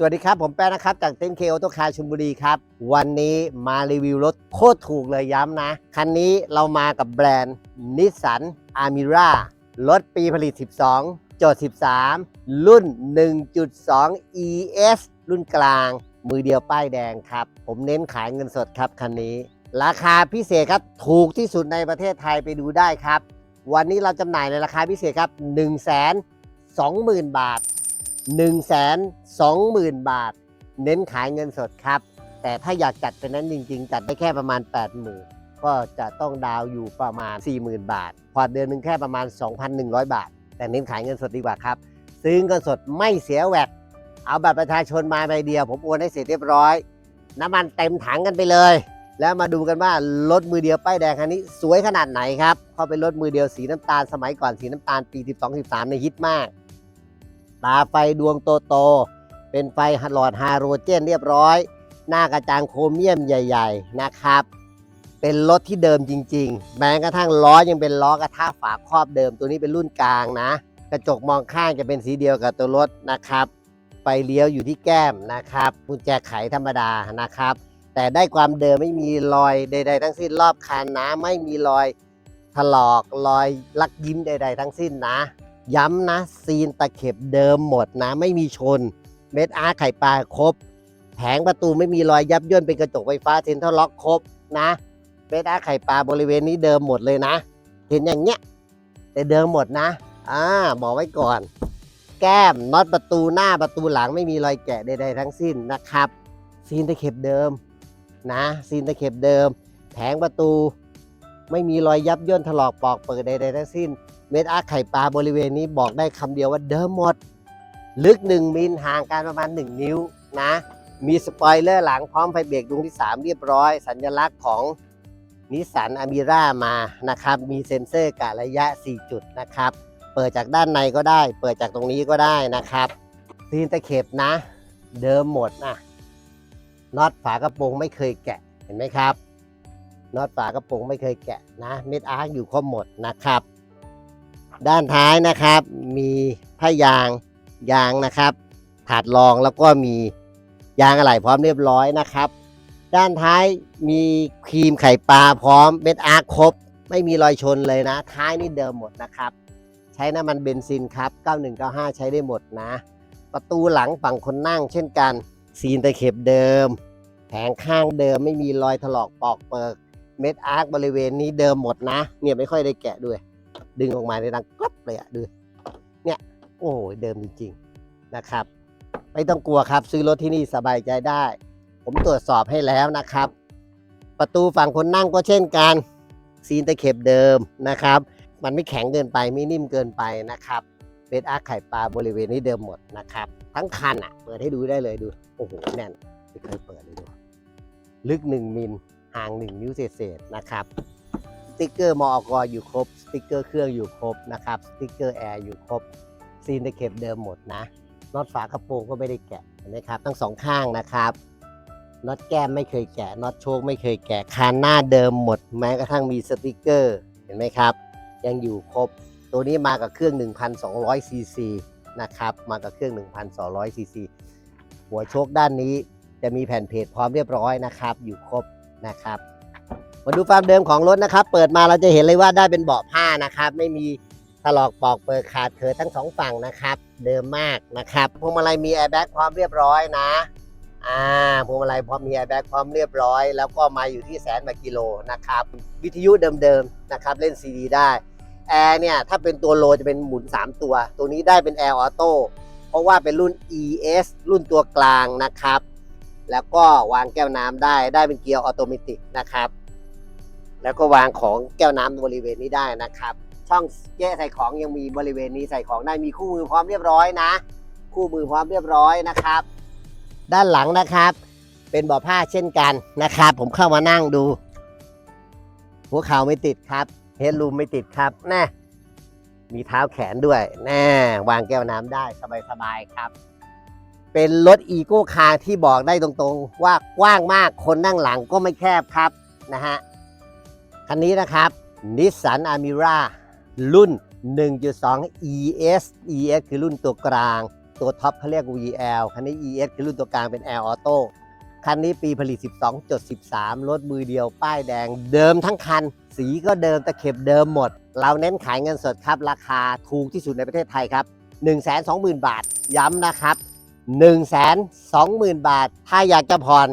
สวัสดีครับ ผมแป้นะครับ จากเต็นเคโอโตคาร์ชลบุรีครับ วันนี้มารีวิวรถโคตรถูกเลยย้ำนะ คันนี้เรามากับแบรนด์นิสสันอามิรารถปีผลิต 12 จด 13 รุ่น 1.2 ES รุ่นกลาง มือเดียวป้ายแดงครับ ผมเน้นขายเงินสดครับคันนี้ ราคาพิเศษครับ ถูกที่สุดในประเทศไทยไปดูได้ครับ วันนี้เราจำหน่ายในราคาพิเศษครับ 1 2 0 0 0 0 บาท 1 2 0 0 0 0 บาท เน้นขายเงินสดครับ แต่ถ้าอยากจัดเป็นนั้นจริง ๆ จัดได้แค่ประมาณ 80,000ก็จะต้องดาวอยู่ประมาณ 40,000 บาท พอเดือนหนึ่งแค่ประมาณ 2,100 บาท แต่เน้นขายเงินสดดีกว่าครับ ซื้อเงินสดไม่เสียแวดเอาบัตรประชาชนมาใบเดียว ผมโอนให้เสร็จเรียบร้อย น้ำมันเต็มถังกันไปเลย แล้วมาดูกันว่ารถมือเดียวป้ายแดงคันนี้สวยขนาดไหนครับเพราเป็นรถมือเดียวสีน้ำตาลสมัยก่อนสีน้ำตาลปี 12-13ในฮิตมาก ตาไฟดวงโตๆเป็นไฟหลอดฮาโรเจนเรียบร้อย หน้ากระจังโครเมียมใหญ่ ๆนะครับ เป็นรถที่เดิมจริง ๆ แม้กระทั่งล้อยังเป็นล้อกระทะฝาครอบเดิม ตัวนี้เป็นรุ่นกลางนะ กระจกมองข้างจะเป็นสีเดียวกับตัวรถนะครับไฟเลี้ยวอยู่ที่แก้มนะครับกุญแจไขธรรมดานะครับ แต่ได้ความเดิมไม่มีรอยใด ๆ ทั้งสิ้นรอบคันนะไม่มีรอยถลอกรอยลักยิ้มใด ๆ ทั้งสิ้นนะ ย้ำนะซีนตะเข็บเดิมหมดนะ ไม่มีชน เม็ดอาร์ไข่ปลาครบ แผงประตูไม่มีรอยยับย่นเป็นกระจกไฟฟ้าเซ็นทรัลล็อกครบนะเม็ดอาร์ไข่ปลาบริเวณนี้เดิมหมดเลยนะ เห็นอย่างเงี้ยแต่เดิมหมดนะอ่าบอกไว้ก่อน แก้มน็อตประตูหน้าประตูหลังไม่มีรอยแกะใดๆทั้งสิ้นนะครับ ซีนตะเข็บเดิมนะ ซีนตะเข็บเดิม แผงประตู ไม่มีรอยยับย่นถลอกปอกเปิดใดๆทั้งสิ้น เม็ดอาไข่ปลาบริเวณนี้บอกได้คำเดียวว่าเดิมหมด ลึก 1 มิลห่างกันประมาณ 1 นิ้วนะ มีสปอยเลอร์หลังพร้อมไฟเบรกดวงที่ 3 เรียบร้อย สัญลักษณ์ของนิสสันอ m มิร่ามานะครับ มีเซ็นเซอร์กะระยะ 4 จุดนะครับ เปิดจากด้านในก็ได้ เปิดจากตรงนี้ก็ได้นะครับซีนตะเข็บนะ เดิมหมดนะน็อตฝากระโปรงไม่เคยแกะเห็นไหมครับ น็อตฝากระโปรงไม่เคยแกะนะเม็ดอาร์อยู่ครบหมดนะครับ ด้านท้ายนะครับมีผ้ายางยางนะครับ ถาดรองแล้วก็มียางอะไหล่พร้อมเรียบร้อยนะครับ ด้านท้ายมีครีมไข่ปลาพร้อมเม็ดอาร์ครบ ไม่มีรอยชนเลยนะ ท้ายนี่เดิมหมดนะครับ ใช้น้ำมันเบนซินครับ 9195 ใช้ได้หมดนะ ประตูหลังฝั่งคนนั่งเช่นกันซีนตะเข็บเดิม แผงข้างเดิมไม่มีรอยถลอกปอกเปิก เม็ดอาร์คบริเวณนี้เดิมหมดนะ เนี่ยไม่ค่อยได้แกะด้วย ดึงออกมาในดังกรอบเลยอะดูเนี่ยโอ้โหเดิมจริงๆนะครับ ไม่ต้องกลัวครับซื้อรถที่นี่สบายใจได้ ผมตรวจสอบให้แล้วนะครับ ประตูฝั่งคนนั่งก็เช่นกันซีนตะเข็บเดิมนะครับ มันไม่แข็งเกินไปไม่นิ่มเกินไปนะครับเบสอาร์ไข่ปลาบริเวณนี้เดิมหมดนะครับ ทั้งคันอะ เปิดให้ดูได้เลยดู โอ้โห แน่นไม่เคยเปิดเลยดู ลึก 1 มิล ห่าง 1 นิ้วเศษๆนะครับสติกเกอร์มอกอยู่ครบสติกเกอร์เครื่องอยู่ครบนะครับสติกเกอร์แอร์อยู่ครบซีนตะเข็บเดิมหมดนะน็อตฝากระโปรงก็ไม่ได้แกะเห็นไหมครับทั้งสองข้างนะครับน็อตแก้มไม่เคยแกะน็อตโชคไม่เคยแกะคานหน้าเดิมหมด แม้กระทั่งมีสติกเกอร์เห็นไหมครับ ยังอยู่ครบ ตัวนี้มากับเครื่อง 1,200 ซีซีนะครับมากับเครื่อง 1,200 ซีซีหัวโชคด้านนี้จะมีแผ่นเพจพร้อมเรียบร้อยนะครับ อยู่ครบ นะครับ มาดูความเดิมของรถนะครับ เปิดมาเราจะเห็นเลยว่าได้เป็นเบาะผ้านะครับ ไม่มีถลอกปอกเปิดขาดเถิดทั้งสองฝั่งนะครับ เดิมมากนะครับพวงมาลัยมีแอร์แบ็กพร้อมเรียบร้อยนะอ่าพวงมาลัยพร้อมมีแอร์แบ็กพร้อมเรียบร้อย แล้วก็มาอยู่ที่แสนกว่ากิโลนะครับ วิทยุเดิมๆนะครับ เล่นซีดีได้แอร์เนี่ยถ้าเป็นตัวโลจะเป็นหมุน 3 ตัว ตัวนี้ได้เป็นแอร์ออโต้เพราะว่าเป็นรุ่น ES รุ่นตัวกลางนะครับ แล้วก็วางแก้วน้ำได้ได้เป็นเกียร์ออโตเมติกนะครับ แล้วก็วางของแก้วน้ำบริเวณนี้ได้นะครับ ช่องแยกใส่ของยังมีบริเวณนี้ใส่ของได้มีคู่มือพร้อมเรียบร้อยนะ คู่มือพร้อมเรียบร้อยนะครับ ด้านหลังนะครับ เป็นเบาะผ้าเช่นกันนะครับ ผมเข้ามานั่งดู หัวเข่าไม่ติดครับเฮดรูมไม่ติดครับแน่มีเท้าแขนด้วย แน่วางแก้วน้ำได้สบายๆครับ เป็นรถอีโก้คาร์ที่บอกได้ตรงๆ ว่ากว้างมากคนนั่งหลังก็ไม่แคบครับนะฮะคันนี้นะครับนิสสันอามิรารุ่น 1.2 ES ES คือรุ่นตัวกลาง ตัวท็อปเขาเรียก VL คันนี้ ES คือรุ่นตัวกลางเป็น Air Auto คันนี้ปีผลิต 12.13 รถมือเดียวป้ายแดง เดิมทั้งคัน สีก็เดิมตะเข็บเดิมหมด เราเน้นขายเงินสดครับ ราคาถูกที่สุดในประเทศไทยครับ 120,000 บาท ย้ำนะครับ 120,000 บาท ถ้าอยากจะผ่อน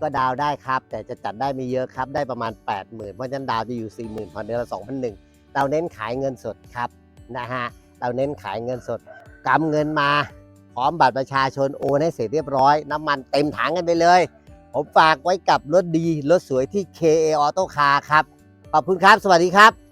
ก็ดาวได้ครับ แต่จะจัดได้ไม่เยอะครับ ได้ประมาณ 80,000 เพราะฉะนั้นดาวจะอยู่ 40,000ผ่อนเดือนละ2,001เราเน้นขายเงินสดครับนะฮะ เราเน้นขายเงินสดกำเงินมาพร้อมบัตรประชาชนโอนให้เสร็จเรียบร้อย น้ำมันเต็มถังกันไปเลย ผมฝากไว้กับรถดี รถสวยที่ KA Auto Car ครับ ขอบคุณครับ สวัสดีครับ